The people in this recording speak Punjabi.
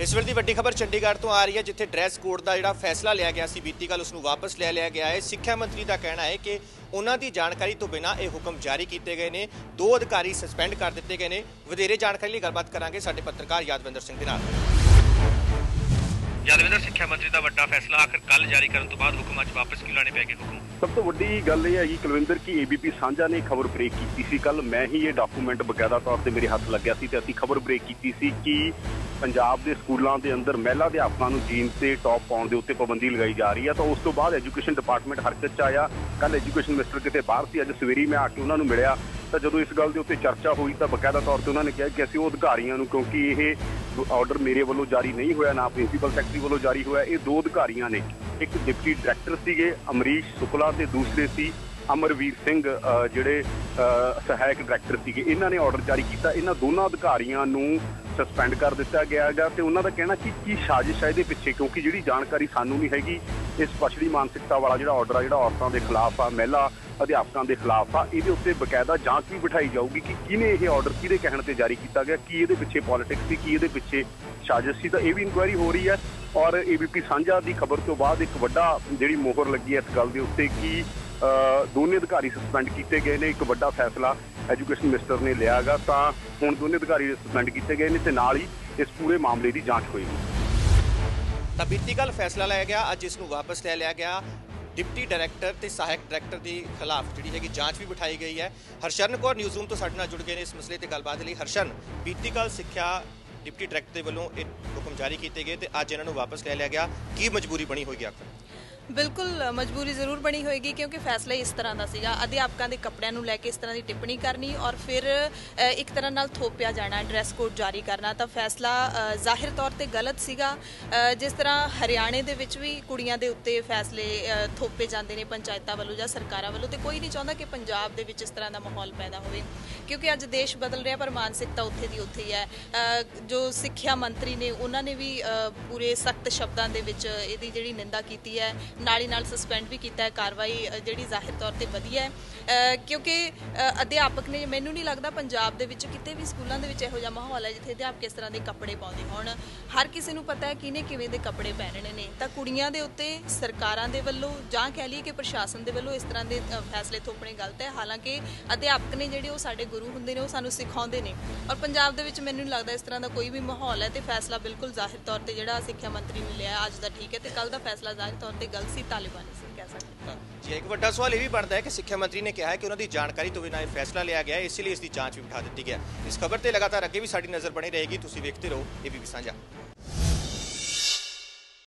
ਇਸ ਵੇਲੇ ਦੀ ਵੱਡੀ ਖਬਰ ਚੰਡੀਗੜ੍ਹ ਤੋਂ ਆ ਰਹੀ ਹੈ, ਜਿੱਥੇ ਡਰੈਸ ਕੋਡ ਦਾ ਜਿਹੜਾ ਫੈਸਲਾ ਲਿਆ ਗਿਆ ਸੀ, ਬੀਤੀ ਕੱਲ ਉਸ ਨੂੰ ਵਾਪਸ ਲੈ ਲਿਆ ਗਿਆ ਹੈ। ਸਿੱਖਿਆ ਮੰਤਰੀ ਦਾ ਕਹਿਣਾ ਹੈ ਕਿ ਉਹਨਾਂ ਦੀ ਜਾਣਕਾਰੀ ਤੋਂ ਬਿਨਾਂ ਇਹ ਹੁਕਮ ਜਾਰੀ ਕੀਤੇ ਗਏ ਨੇ। ਦੋ ਅਧਿਕਾਰੀ ਸਸਪੈਂਡ ਕਰ ਦਿੱਤੇ ਗਏ ਨੇ। ਵਧੇਰੇ ਜਾਣਕਾਰੀ ਲਈ ਗੱਲਬਾਤ ਕਰਾਂਗੇ ਸਾਡੇ ਪੱਤਰਕਾਰ ਯਾਦਵਿੰਦਰ ਸਿੰਘ ਦੇ ਨਾਲ। ਯਾਦਵਿੰਦਰ, ਸਿੱਖਿਆ ਮੰਤਰੀ ਦਾ ਵੱਡਾ ਫੈਸਲਾ ਆਖਰ ਕੱਲ ਜਾਰੀ ਕਰਨ ਤੋਂ ਬਾਅਦ ਹੁਕਮ ਅੱਜ ਵਾਪਸ ਕਿਉਂ ਲਾਣੇ ਪੈ ਗਏ ਹੁਕਮ? ਸਭ ਤੋਂ ਵੱਡੀ ਗੱਲ ਇਹ ਹੈਗੀ ਕੁਲਵਿੰਦਰ, ਕੀ ਏਬੀਪੀ ਸਾਂਝਾ ਨੇ ਖਬਰ ਬ੍ਰੇਕ ਕੀਤੀ ਸੀ ਕੱਲ ਮੈਂ ਹੀ ਇਹ ਡਾਕੂਮੈਂਟ ਬਕਾਇਦਾ ਤੌਰ ਤੇ ਮੇਰੇ ਹੱਥ ਲੱਗਿਆ ਸੀ ਤੇ ਅਸੀਂ ਖਬਰ ਬ੍ਰੇਕ ਕੀਤੀ ਸੀ ਕਿ ਪੰਜਾਬ ਦੇ ਸਕੂਲਾਂ ਦੇ ਅੰਦਰ ਮਹਿਲਾ ਅਧਿਆਪਕਾਂ ਨੂੰ ਜੀਨ ਤੇ ਟੌਪ ਪਾਉਣ ਦੇ ਉੱਤੇ ਪਾਬੰਦੀ ਲਗਾਈ ਜਾ ਰਹੀ ਹੈ। ਤਾਂ ਉਸ ਤੋਂ ਬਾਅਦ ਐਜੂਕੇਸ਼ਨ ਡਿਪਾਰਟਮੈਂਟ ਹਰਕਤ ਚ ਆਇਆ। ਕੱਲ ਐਜੂਕੇਸ਼ਨ ਮਿਨਿਸਟਰ ਕਿਤੇ ਬਾਹਰ ਸੀ, ਅੱਜ ਸਵੇਰੀ ਮੈਂ ਆ ਕੇ ਉਹਨਾਂ ਨੂੰ ਮਿਲਿਆ। ਤਾਂ ਜਦੋਂ ਇਸ ਗੱਲ ਦੇ ਉੱਤੇ ਚਰਚਾ ਹੋਈ ਤਾਂ ਬਕਾਇਦਾ ਤੌਰ ਤੇ ਉਹਨਾਂ ਨੇ ਕਿਹਾ ਕਿ ਅਸੀਂ ਉਹ ਅਧਿਕਾਰੀਆਂ ਨੂੰ, ਕਿਉਂਕਿ ਇਹ ਆਰਡਰ ਮੇਰੇ ਵੱਲੋਂ ਜਾਰੀ ਨਹੀਂ ਹੋਇਆ, ਨਾ ਪ੍ਰਿੰਸੀਪਲ ਸੈਕਟਰੀ ਵੱਲੋਂ ਜਾਰੀ ਹੋਇਆ, ਇਹ ਦੋ ਅਧਿਕਾਰੀਆਂ ਨੇ। ਇੱਕ ਡਿਪਟੀ ਡਾਇਰੈਕਟਰ ਸੀਗੇ, ਅਮਰੀਸ਼ ਸ਼ੁਕਲਾ ਤੇ ਦੂਸਰੇ ਸੀ ਅਮਰਵੀਰ ਸਿੰਘ ਜਿਹੜੇ ਸਹਾਇਕ ਡਾਇਰੈਕਟਰ ਸੀਗੇ। ਇਹਨਾਂ ਨੇ ਆਰਡਰ ਜਾਰੀ ਕੀਤਾ। ਇਹਨਾਂ ਦੋਨਾਂ ਅਧਿਕਾਰੀਆਂ ਨੂੰ ਸਸਪੈਂਡ ਕਰ ਦਿੱਤਾ ਗਿਆ ਹੈਗਾ ਤੇ ਉਹਨਾਂ ਦਾ ਕਹਿਣਾ ਕਿ ਕੀ ਸਾਜ਼ਿਸ਼ ਹੈ ਇਹਦੇ ਪਿੱਛੇ? ਕਿਉਂਕਿ ਜਿਹੜੀ ਜਾਣਕਾਰੀ ਸਾਨੂੰ ਨਹੀਂ ਹੈਗੀ ਇਸ ਪਛੜੀ ਮਾਨਸਿਕਤਾ ਵਾਲਾ ਜਿਹੜਾ ਆਰਡਰ ਆ, ਜਿਹੜਾ ਔਰਤਾਂ ਦੇ ਖਿਲਾਫ ਆ, ਮਹਿਲਾ ਅਧਿਆਪਕਾਂ ਦੇ ਖਿਲਾਫ ਆ, ਇਹਦੇ ਉੱਤੇ ਬਕਾਇਦਾ ਜਾਂਚ ਵੀ ਬਿਠਾਈ ਜਾਊਗੀ ਕਿ ਕਿਹਨੇ ਇਹ ਆਰਡਰ ਕਿਹਦੇ ਕਹਿਣ ਤੇ ਜਾਰੀ ਕੀਤਾ ਗਿਆ, ਕੀ ਇਹਦੇ ਪਿੱਛੇ ਪੋਲਿਟਿਕਸ ਸੀ, ਕੀ ਇਹਦੇ ਪਿੱਛੇ ਸਾਜ਼ਿਸ਼ ਸੀ, ਤਾਂ ਇਹ ਵੀ ਇਨਕੁਆਇਰੀ ਹੋ ਰਹੀ ਹੈ। ਔਰ ਏਬੀਪੀ ਸਾਂਝਾ ਦੀ ਖਬਰ ਤੋਂ ਬਾਅਦ ਇੱਕ ਵੱਡਾ ਜਿਹੜੀ ਮੋਹਰ ਲੱਗੀ ਹੈ ਇਸ ਗੱਲ ਦੇ ਉੱਤੇ ਕਿ ਦੋਨੇ ਅਧਿਕਾਰੀ ਸਸਪੈਂਡ ਕੀਤੇ ਗਏ ਨੇ, ਇੱਕ ਵੱਡਾ ਫੈਸਲਾ ਐਜੂਕੇਸ਼ਨ ਮਿਨਿਸਟਰ ਨੇ ਲਿਆਗਾ ਤਾਂ ਹੁਣ ਦੋਨੇ ਅਧਿਕਾਰੀ ਸਸਪੈਂਡ ਕੀਤੇ ਗਏ ਨੇ ਤੇ ਨਾਲ ਹੀ ਇਸ ਪੂਰੇ ਮਾਮਲੇ ਦੀ ਜਾਂਚ ਹੋਏਗੀ। ਤਾਂ ਬੀਤੀ ਕੱਲ ਫੈਸਲਾ ਲਿਆ ਗਿਆ, ਅੱਜ ਇਸ ਨੂੰ ਵਾਪਸ ਲੈ ਲਿਆ ਗਿਆ। ਡਿਪਟੀ ਡਾਇਰੈਕਟਰ ਤੇ ਸਹਾਇਕ ਡਾਇਰੈਕਟਰ ਦੇ ਖਿਲਾਫ ਜਿਹੜੀ ਹੈਗੀ ਜਾਂਚ ਵੀ ਬਿਠਾਈ ਗਈ ਹੈ। ਹਰਸ਼ਰਨ ਕੌਰ ਨਿਊਜ਼ ਰੂਮ ਤੋਂ ਸਾਡੇ ਨਾਲ ਜੁੜ ਗਏ ਨੇ ਇਸ ਮਸਲੇ ਤੇ ਗੱਲਬਾਤ ਦੇ ਲਈ। ਹਰਸ਼ਨ, ਬੀਤੀ ਕੱਲ ਸਿੱਖਿਆ ਡਿਪਟੀ ਡਾਇਰੈਕਟਰ ਦੇ ਵੱਲੋਂ ਇਹ ਹੁਕਮ ਜਾਰੀ ਕੀਤੇ ਗਏ ਤੇ ਅੱਜ ਇਹਨਾਂ ਨੂੰ ਵਾਪਸ ਲੈ ਲਿਆ ਗਿਆ। ਕੀ ਮਜਬੂਰੀ ਬਣੀ ਹੋਈ ਆਖਰ? ਬਿਲਕੁਲ ਮਜਬੂਰੀ ਜ਼ਰੂਰ ਬਣੀ ਹੋਏਗੀ ਕਿਉਂਕਿ ਫੈਸਲਾ ਇਸ ਤਰ੍ਹਾਂ ਦਾ ਸੀਗਾ। ਅਧਿਆਪਕਾਂ ਦੇ ਕੱਪੜਿਆਂ ਨੂੰ ਲੈ ਕੇ ਇਸ ਤਰ੍ਹਾਂ ਦੀ ਟਿੱਪਣੀ ਕਰਨੀ ਔਰ ਫਿਰ ਇੱਕ ਤਰ੍ਹਾਂ ਨਾਲ ਥੋਪਿਆ ਜਾਣਾ ਡਰੈਸ ਕੋਡ ਜਾਰੀ ਕਰਨਾ ਤਾਂ ਫੈਸਲਾ ਜ਼ਾਹਿਰ ਤੌਰ ਤੇ ਗਲਤ ਸੀਗਾ। ਜਿਸ ਤਰ੍ਹਾਂ ਹਰਿਆਣੇ ਦੇ ਵਿੱਚ ਵੀ ਕੁੜੀਆਂ ਦੇ ਉੱਤੇ ਫੈਸਲੇ ਥੋਪੇ ਜਾਂਦੇ ਨੇ ਪੰਚਾਇਤਾਂ ਵੱਲੋਂ ਜਾਂ ਸਰਕਾਰਾਂ ਵੱਲੋਂ ਤੇ ਕੋਈ ਨਹੀਂ ਚਾਹੁੰਦਾ ਕਿ ਪੰਜਾਬ ਦੇ ਵਿੱਚ ਇਸ ਤਰ੍ਹਾਂ ਦਾ ਮਾਹੌਲ ਪੈਦਾ ਹੋਵੇ। ਕਿਉਂਕਿ ਅੱਜ ਦੇਸ਼ ਬਦਲ ਰਿਹਾ, ਪਰ ਮਾਨਸਿਕਤਾ ਉੱਥੇ ਦੀ ਉੱਥੇ ਹੀ ਹੈ। ਜੋ ਸਿੱਖਿਆ ਮੰਤਰੀ ਨੇ, ਉਹਨਾਂ ਨੇ ਵੀ ਪੂਰੇ ਸਖਤ ਸ਼ਬਦਾਂ ਦੇ ਵਿੱਚ ਇਹਦੀ ਜਿਹੜੀ ਨਿੰਦਾ ਕੀਤੀ ਹੈ ਨਾਲ ਹੀ ਨਾਲ ਸਸਪੈਂਡ ਵੀ ਕੀਤਾ ਹੈ ਕਾਰਵਾਈ ਜਿਹੜੀ ਜ਼ਾਹਿਰ ਤੌਰ ਤੇ ਵਧੀਆ ਹੈ। ਕਿਉਂਕਿ ਅਧਿਆਪਕ ਨੇ, ਮੈਨੂੰ ਨਹੀਂ ਲੱਗਦਾ ਪੰਜਾਬ ਦੇ ਵਿੱਚ ਕਿਤੇ ਵੀ ਸਕੂਲਾਂ ਦੇ ਵਿੱਚ ਇਹੋ ਜਿਹਾ ਮਾਹੌਲ ਹੈ ਜਿੱਥੇ ਅਧਿਆਪਕ ਇਸ ਤਰ੍ਹਾਂ ਦੇ ਕੱਪੜੇ ਪਾਉਂਦੇ ਹੋਣ। ਹਰ ਕਿਸੇ ਨੂੰ ਪਤਾ ਹੈ ਕਿਹਨੇ ਕਿਵੇਂ ਦੇ ਕੱਪੜੇ ਪਹਿਨਣੇ ਨੇ। ਤਾਂ ਕੁੜੀਆਂ ਦੇ ਉੱਤੇ, ਸਰਕਾਰਾਂ ਦੇ ਵੱਲੋਂ ਜਾਂ ਕਹਿ ਲਈਏ ਕਿ ਪ੍ਰਸ਼ਾਸਨ ਦੇ ਵੱਲੋਂ ਇਸ ਤਰ੍ਹਾਂ ਦੇ ਫੈਸਲੇ ਥੋਪਣੇ ਗਲਤ ਹੈ। ਹਾਲਾਂਕਿ ਅਧਿਆਪਕ ਨੇ ਜਿਹੜੇ ਉਹ ਸਾਡੇ ਗੁਰੂ ਹੁੰਦੇ ਨੇ, ਉਹ ਸਾਨੂੰ ਸਿਖਾਉਂਦੇ ਨੇ। ਔਰ ਪੰਜਾਬ ਦੇ ਵਿੱਚ ਮੈਨੂੰ ਨਹੀਂ ਲੱਗਦਾ ਇਸ ਤਰ੍ਹਾਂ ਦਾ ਕੋਈ ਵੀ ਮਾਹੌਲ ਹੈ ਤੇ ਫੈਸਲਾ ਬਿਲਕੁਲ ਜ਼ਾਹਿਰ ਤੌਰ ਤੇ ਜਿਹੜਾ ਸਿੱਖਿਆ ਮੰਤਰੀ ਨੇ ਲਿਆ, ਅੱਜ ਦਾ ਠੀਕ ਹੈ ਤੇ ਕੱਲ ਦਾ ਫੈਸਲਾ ਜ਼ਾਹਿਰ ਤੌਰ ਤੇ ਗਲਤ ਸੀ, ਤਾਲਿਬਾਨੀ ਕਹਿ ਸਕਦੇ ਹਾਂ। ਜੀ, ਇੱਕ ਵੱਡਾ ਸਵਾਲ ਇਹ ਵੀ ਬਣਦਾ ਹੈ ਕਿ ਸਿੱਖਿਆ ਮੰਤਰੀ ਨੇ ਕਿਹਾ ਹੈ ਕਿ ਉਹਨਾਂ ਦੀ ਜਾਣਕਾਰੀ ਤੋਂ ਬਿਨਾਂ ਇਹ ਫੈਸਲਾ ਲਿਆ ਗਿਆ ਹੈ, ਇਸ ਲਈ ਇਸ ਦੀ ਜਾਂਚ ਵੀ ਬਿਠਾ ਦਿੱਤੀ ਗਿਆ ਇਸ ਖਬਰ ਤੇ ਲਗਾਤਾਰ ਅੱਗੇ ਵੀ ਸਾਡੀ ਨਜ਼ਰ ਬਣੀ ਰਹੇਗੀ, ਤੁਸੀਂ ਵੇਖਦੇ ਰਹੋ ਇਹ ਵੀ ਸਾਂਝਾ